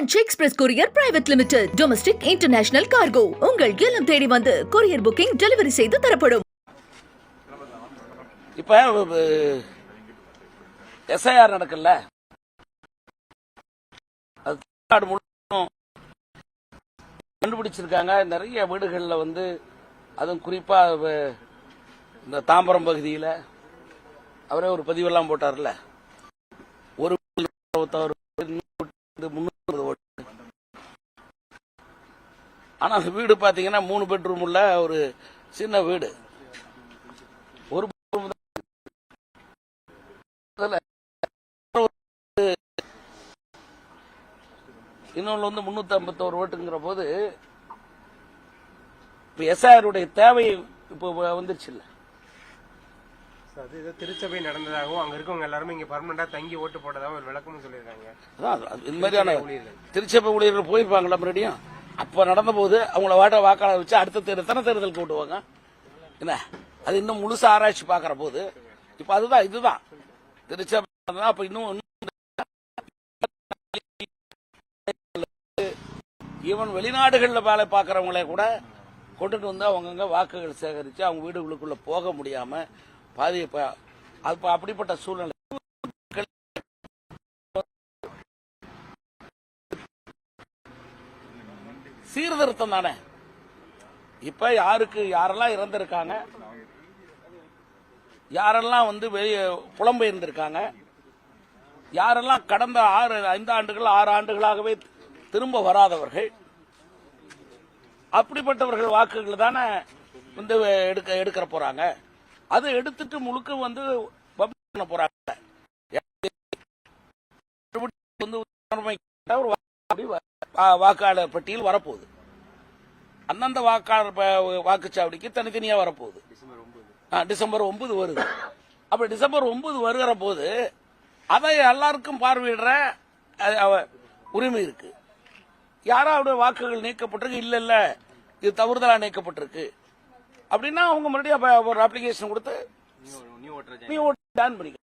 Branch express courier private limited domestic international cargo உங்கள் இல்லம் தேடி வந்து கொரியர் புக்கிங் டெலிவரி செய்து தரப்படும். இப்ப எஸ்ஐஆர் நடக்கல அது முழுவதும் கண்டுபிடிச்சிருக்காங்க. நிறைய வீடுகள்ல வந்து அதுவும் குறிப்பா இந்த தாம்பரம் பகுதியில அவரே ஒரு பதிவெல்லாம் போட்டார்ல ஒரு வீட்டுல அறுபத்தாறு வீடு, இன்னொரு வீட்டுல முந்நூறு ஓட்டு ஆனா அந்த வீடு பாத்தீங்கன்னா மூணு பெட்ரூம் உள்ள ஒரு சின்ன வீடு. ஒரு இன்னொன்று வந்து முன்னூத்தி ஐம்பத்தோரு ஓட்டுங்கிற போது இப்ப எஸ்ஆருடைய தேவை இப்போ வந்துருச்சு இல்ல திருச்சபை நடந்ததாகவும் அங்க இருக்கவங்க எல்லாருமே இங்க பர்மனண்டா தங்கி ஓட்டு போட்டதாகவும் ஒரு விளக்கமும் சொல்லியிருக்காங்க. திருச்சபை ஊழியர்கள் போயிருப்பாங்களா மறுபடியும்? அப்போ நடந்த போது அவங்கள வாட்ட வாக்காளர் வச்சு அடுத்த தேர்தல் எத்தனை தேர்தல் கூட்டுவாங்க? என்ன? அது இன்னும் முழுசா ஆராய்ச்சி பார்க்குற போது இப்போ அதுதான் இதுதான். திருச்சபை அப்போ இன்னும் ஈவன் வெளிநாடுகளில் வேலை பார்க்குறவங்களே கூட கொண்டுட்டு வந்து அவங்கங்க வாக்குகள் சேகரித்து அவங்க வீடுகளுக்குள்ளே போக முடியாமல் பாதி அது அப்படிப்பட்ட சூழ்நிலை சீர்திருத்தம் தானே? இப்ப யாருக்கு யாரெல்லாம் இறந்திருக்காங்க? யாரெல்லாம் வந்து வெளியே புலம்பெயர்ந்திருக்காங்க யாரெல்லாம் கடந்த ஆறு ஐந்து ஆண்டுகள் ஆறு ஆண்டுகளாகவே திரும்ப வராதவர்கள்? அப்படிப்பட்டவர்கள் வாக்குகள் தானே வந்து எடுக்க எடுக்கிற போறாங்க. அதை எடுத்துட்டு முழுக்க வந்து பண்ண போறாங்க மறுபடியும் வந்து உரிமை கேட்டா ஒரு வாக்கு வா- வாக்காளர் பட்டியல் வரப்போகுது. அந்தந்த வாக்காளர் ப- வாக்குச்சாவடிக்கு தனித்தனியாக வரப்போகுது. டிசம்பர் ஒன்பது வருது. அப்ப டிசம்பர் ஒன்பது வருகிற போது அதை எல்லாருக்கும் பார்வையிடுற அவ- உரிமை இருக்கு. யாராவது வாக்குகள் நீக்கப்பட்டிருக்கு? இல்ல இல்ல. இது தவறுதலா நீக்கப்பட்டிருக்கு. அப்படின்னா அவங்க மறுபடியும் ஒரு அப்ளிகேஷன் கொடுத்து நீ ஓட்டு டான் பண்ணிக்க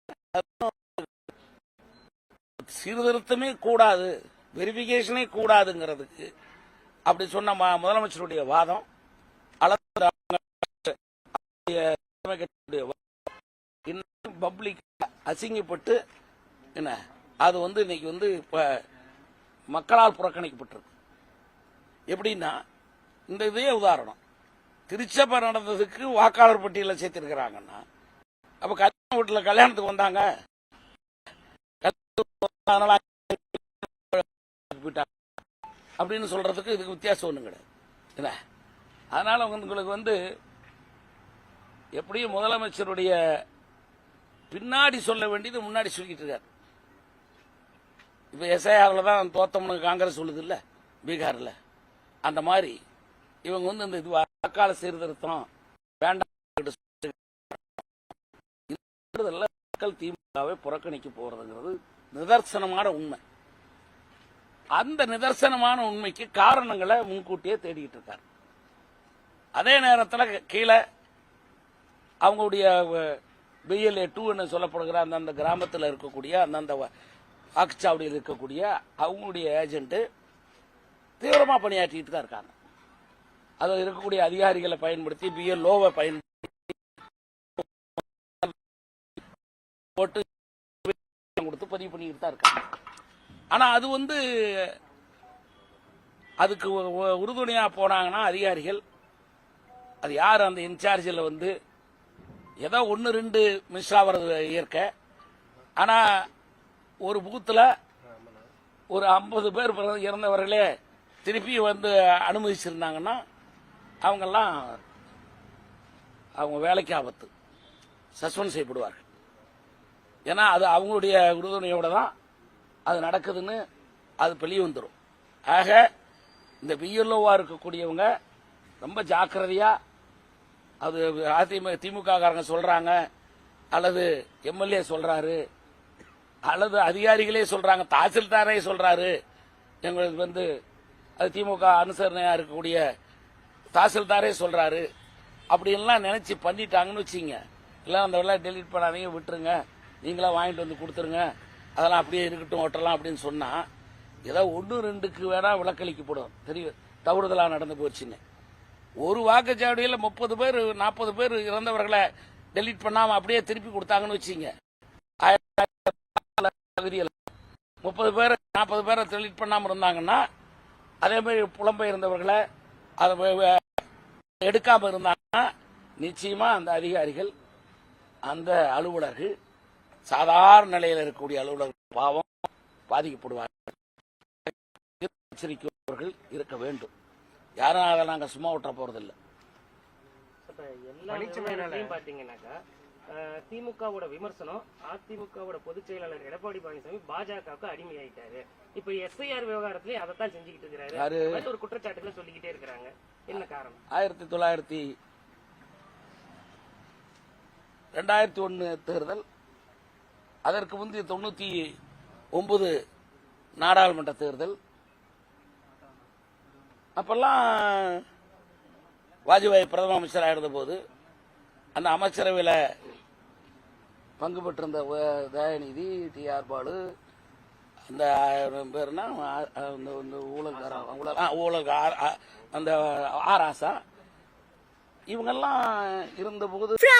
சீர்திருத்தமே கூடாது. வெரிஃபிகேஷனே கூடாதுங்கிறதுக்கு அப்படி சொன்ன முதலமைச்சருடைய வாதம் இன்னும் பப்ளிக் அசிங்கப்பட்டு என்ன அது வந்து இன்னைக்கு வந்து இப்போ மக்களால் புறக்கணிக்கப்பட்டிருக்கு. எப்படின்னா இந்த இதே உதாரணம். திருச்சபை நடந்ததுக்கு வாக்காளர் பட்டியலில் சேர்த்திருக்கிறாங்கன்னா அப்போ கல்யாண வீட்டில் கல்யாணத்துக்கு வந்தாங்க. அதனால அப்படின்னு சொல்றதுக்கு இதுக்கு வித்தியாசம் ஒன்றும் கிடையாது. என்ன அதனால உங்களுக்கு வந்து எப்படியும் முதலமைச்சருடைய பின்னாடி சொல்ல வேண்டியது முன்னாடி சொல்லிட்டு இருக்காரு. இப்போ எஸ்ஐஆரில் தான் தோத்தம்னு காங்கிரஸ் சொல்லுது இல்லை? பீகாரில். அந்த மாதிரி இவங்க வந்து இந்த இது வாக்காளர் சீர்திருத்தம் வேண்டாம் மக்கள் திமுகவை புறக்கணிக்க போறதுங்கிறது நிதர்சனமான உண்மை. அந்த நிதர்சனமான உண்மைக்கு காரணங்களை முன்கூட்டியே தேடிட்டு இருக்காரு. அதே நேரத்தில் கீழே அவங்களுடைய பிஎல்ஏ டூ என்று சொல்லப்படுகிற அந்தந்த கிராமத்தில் இருக்கக்கூடிய அந்தந்த வாக்குச்சாவடியில் இருக்கக்கூடிய அவங்களுடைய ஏஜென்ட்டு தீவிரமாக பணியாற்றிட்டு தான் இருக்காங்க. அதில் இருக்கக்கூடிய அதிகாரிகளை பயன்படுத்தி பிஎல்ஓவை பயன்படுத்தி போட்டு கொடுத்து பதிவு பண்ணிக்கிட்டு தான் இருக்காங்க. ஆனால் அது வந்து அதுக்கு உறுதுணையாக போனாங்கன்னா அதிகாரிகள் அது யார் அந்த இன்சார்ஜில் வந்து ஏதோ ஒன்று ரெண்டு மிஸ் ஆகிறது இயற்கை. ஆனால் ஒரு பூத்தில் ஒரு ஐம்பது பேர் இறந்தவர்களே திருப்பி வந்து அனுமதிச்சிருந்தாங்கன்னா அவங்கெல்லாம் அவங்க வேலைக்கு ஆபத்து. சஸ்பெண்ட் செய்யப்படுவார்கள். ஏன்னா அது அவங்களுடைய உறுதுணையோட தான். அது நடக்குதுன்னு அது வெளியே வந்துடும் ஆக இந்த பிஎல்ஓவாக இருக்கக்கூடியவங்க ரொம்ப ஜாக்கிரதையாக அது அதிமுக திமுக காரங்க அல்லது எம்எல்ஏ சொல்கிறாரு அல்லது அதிகாரிகளே சொல்கிறாங்க தாசில்தாரே சொல்கிறாரு எங்களுக்கு வந்து அது திமுக அனுசரணையாக இருக்கக்கூடிய தாசில்தாரே சொல்கிறாரு அப்படின்லாம் நினச்சி பண்ணிட்டாங்கன்னு வச்சிங்க இல்லை அந்த வெள்ளம் டெலீட் பண்ணாதீங்க விட்டுருங்க. நீங்களாம் வாங்கிட்டு வந்து கொடுத்துருங்க. அதெல்லாம் அப்படியே இருக்கட்டும் ஓட்டலாம் அப்படின்னு சொன்னா ஏதோ ஒன்று ரெண்டுக்கு வேணா விளக்களிக்கப்படும் தெரியும் தவறுதலாக நடந்து போச்சுன்னு. ஒரு வாக்குச்சாவடியில் முப்பது பேர் நாற்பது பேர் இறந்தவர்களை டெலீட் பண்ணாமல் அப்படியே திருப்பி கொடுத்தாங்கன்னு வச்சுங்க முப்பது பேர் நாற்பது பேரை டெலீட் பண்ணாமல் இருந்தாங்கன்னா அதே மாதிரி புலம்பெயர்ந்தவர்களை அதை எடுக்காமல் இருந்தாங்கன்னா நிச்சயமாக அந்த அதிகாரிகள் அந்த அலுவலர்கள் சாதாரண நிலையில் இருக்கக்கூடிய அலுவலர்கள் பாவம் பாதிக்கப்படுவார்கள். எச்சரிக்கையவர்கள் இருக்க வேண்டும். யாரும் அதை நாங்கள் சும்மா விட்டுற போறதில்லை. பாத்தீங்கன்னாக்கா அஹ், திமுகவோட விமர்சனம் அதிமுகவோட பொதுச் செயலாளர் எடப்பாடி பழனிசாமி பாஜகவுக்கு அடிமையாயிட்டாரு. இப்ப எஸ்ஐஆர் விவகாரத்திலயும் அதைத்தான் செஞ்சுக்கிட்டு இருக்கிறாரு. ஒரு குற்றச்சாட்டுகளை சொல்லிக்கிட்டே இருக்கிறாங்க. என்ன காரணம்? ஆயிரத்தி தொள்ளாயிரத்தி ரெண்டாயிரத்தி ஒன்று தேர்தல் அதற்கு முந்தைய தொண்ணூற்றி ஒன்பது நாடாளுமன்ற தேர்தல். அப்பெல்லாம் வாஜ்பாய் பிரதம அமைச்சராக இருந்தபோது அந்த அமைச்சரவையில் பங்கு பெற்றிருந்த தயாநிதி டி ஆர் பாலு அந்த பேர்னா அந்த இந்த ஊழல்காரன் ஊழல் அந்த ஆர் ஆசா இவங்கெல்லாம் இருந்தபோது